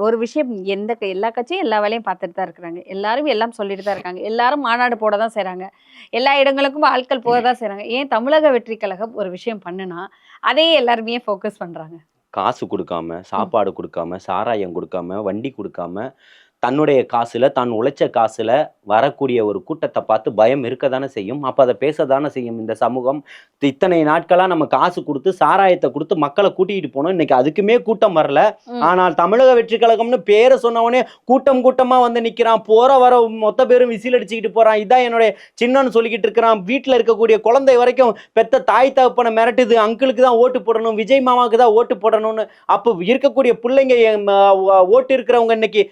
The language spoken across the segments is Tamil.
ஒரு விஷயம் எந்த க- எல்லா கட்சியும் எல்லா வேலையும் பார்த்துட்டு தான் இருக்கிறாங்க. எல்லாரும் எல்லாம் சொல்லிட்டு தான் இருக்காங்க. எல்லாரும் மாநாடு போட தான் செய்கிறாங்க எல்லா இடங்களுக்கும் ஆட்கள் போக தான் செய்கிறாங்க ஏன் தமிழக வெற்றி கழகம் ஒரு விஷயம் பண்ணுனா அதையே எல்லாருமே ஃபோக்கஸ் பண்ணுறாங்க காசு கொடுக்காம சாப்பாடு கொடுக்காம சாராயம் கொடுக்காம வண்டி கொடுக்காம தன்னுடைய காசுல தான் உழைச்ச காசுல வரக்கூடிய ஒரு கூட்டத்தை பார்த்து பயம் இருக்க தானே செய்யும். அப்ப அதை பேச தானே செய்யும். இந்த சமூகம் இத்தனை நாட்களா நம்ம காசு கொடுத்து சாராயத்தை கொடுத்து மக்களை கூட்டிகிட்டு போனோம். இன்னைக்கு அதுக்குமே கூட்டம் வரல. ஆனால் தமிழக வெற்றி கழகம்னு பேரை சொன்னவனே கூட்டம் கூட்டமா வந்து நிக்கிறான். போற வர மொத்த பேரும் விசில் அடிச்சுக்கிட்டு போறான். இதான் என்னுடைய சின்னன்னு சொல்லிக்கிட்டு இருக்கிறான். வீட்டுல இருக்கக்கூடிய குழந்தை வரைக்கும் பெத்த தாய் தகப்பனை மிரட்டுது. அங்கிளுக்கு தான் ஓட்டு போடணும். விஜய் மாமாவுக்கு தான் ஓட்டு போடணும்னு. அப்போ இருக்கக்கூடிய பிள்ளைங்க ஓட்டு இருக்கிறவங்க இன்னைக்கு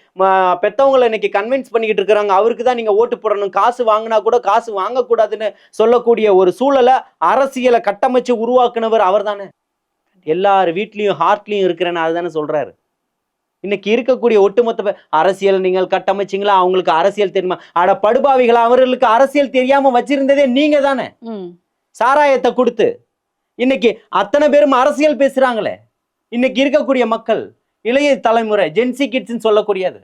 ம, பெத்தவங்களை இன்னைக்கு கன்வின்ஸ் பண்ணிக்கிட்டு இருக்கிறாங்க. அவருக்கு தான் நீங்க ஓட்டு போடணும். காசு வாங்கினா கூட காசு வாங்கக்கூடாதுன்னு சொல்லக்கூடிய ஒரு சூழலை அரசியலை கட்டமைச்சு உருவாக்குனவர் அவர்தானே எல்லார் வீட்லயும் ஹார்ட்லயும் இருக்கிறேன்னு அதுதானே சொல்றாரு. இன்னைக்கு இருக்கக்கூடிய ஒட்டுமொத்த அரசியல் நீங்கள் கட்டமைச்சிங்களா? அவங்களுக்கு அரசியல் தெரியுமா? அட படுபாவிகளா அவர்களுக்கு அரசியல் தெரியாம வச்சிருந்ததே நீங்க தானே. சாராயத்தை கொடுத்து இன்னைக்கு அத்தனை பேரும் அரசியல் பேசுறாங்களே. இன்னைக்கு இருக்கக்கூடிய மக்கள் இளைய தலைமுறை ஜென்சி கிட்ஸ்ன்னு சொல்லக்கூடியது.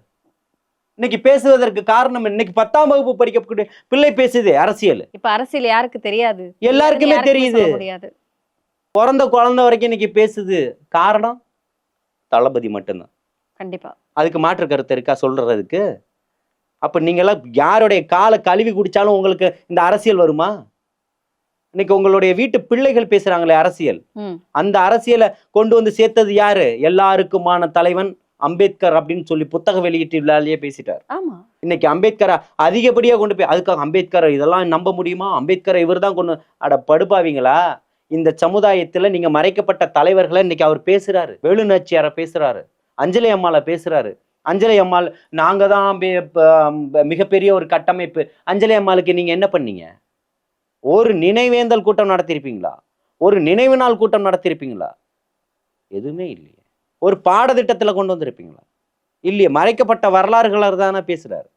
இன்னைக்கு பேசுவதற்கு காரணம் இன்னைக்கு பத்தாம் வகுப்பு படிக்கக்கூடிய பிள்ளை பேசுது அரசியல். இப்ப அரசியல் யாருக்கு தெரியாது? எல்லாருக்குமே தெரியுது. பிறந்த குழந்தை வரைக்கும் இன்னைக்கு பேசுது. காரணம்? தளபதி மட்டும்தான். கண்டிப்பா. அதுக்கு மாற்று கருத்து இருக்கா சொல்றதுக்கு? அப்ப நீங்கெல்லாம் யாருடைய காலை கழுவி குடிச்சாலும் உங்களுக்கு இந்த அரசியல் வருமா? இன்னைக்கு உங்களுடைய வீட்டு பிள்ளைகள் பேசுறாங்களே அரசியல். அந்த அரசியலை கொண்டு வந்து சேர்த்தது யாரு? எல்லாருக்குமான தலைவன் அம்பேத்கர் அப்படின்னு சொல்லி புத்தக வெளியீட்டு விழாலேயே பேசிட்டார். ஆமா. இன்னைக்கு அம்பேத்கரை அதிகப்படியா கொண்டு போய் அதுக்காக அம்பேத்கரை இதெல்லாம் நம்ப முடியுமா? அம்பேத்கரை இவர் தான் கொண்டு அட படுபாவீங்களா? இந்த சமுதாயத்துல நீங்க மறைக்கப்பட்ட தலைவர்களை இன்னைக்கு அவர் பேசுறாரு. வேலுநாச்சியாரை பேசுறாரு. அஞ்சலி அம்மாளை பேசுறாரு. அஞ்சலி அம்மாள் நாங்க தான் மிகப்பெரிய ஒரு கட்டமைப்பு. அஞ்சலி அம்மாளுக்கு நீங்க என்ன பண்ணீங்க? ஒரு நினைவேந்தல் கூட்டம் நடத்தியிருப்பீங்களா? ஒரு நினைவு நாள் கூட்டம் நடத்தியிருப்பீங்களா? எதுவுமே இல்லையே. ஒரு பாடத்திட்டத்தில் கொண்டு வந்திருப்பீங்களா? இல்லையே மறைக்கப்பட்ட வரலாறுகளாக தானே பேசுகிறார்